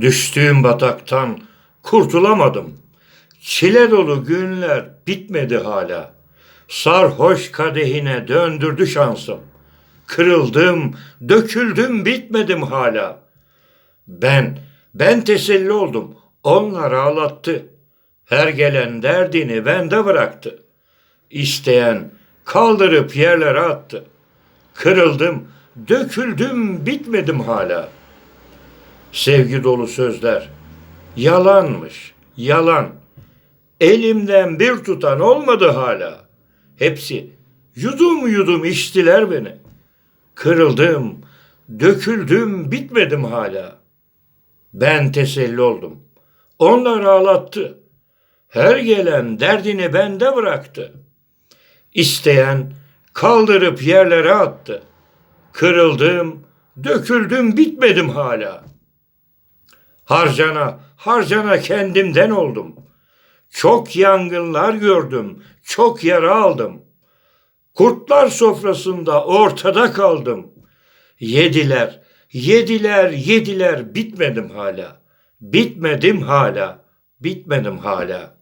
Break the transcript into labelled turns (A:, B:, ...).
A: Düştüğüm bataktan kurtulamadım. Çile dolu günler bitmedi hala. Sarhoş kadehine döndürdü şansım. Kırıldım, döküldüm, bitmedim hala. Ben, ben teselli oldum. Onlar ağlattı. Her gelen derdini bende bıraktı. İsteyen kaldırıp yerlere attı. Kırıldım, döküldüm, bitmedim hala. Sevgi dolu sözler. Yalanmış, yalan. Elimden bir tutan olmadı hala. Hepsi yudum yudum içtiler beni. Kırıldım, döküldüm, bitmedim hala. Ben teselli oldum. Onlar ağlattı. Her gelen derdini bende bıraktı. İsteyen kaldırıp yerlere attı. Kırıldım, döküldüm, bitmedim hala. Harcana, harcana kendimden oldum. Çok yangınlar gördüm, çok yara aldım. Kurtlar sofrasında ortada kaldım. Yediler, yediler, yediler, bitmedim hala. Bitmedim hala, bitmedim hala.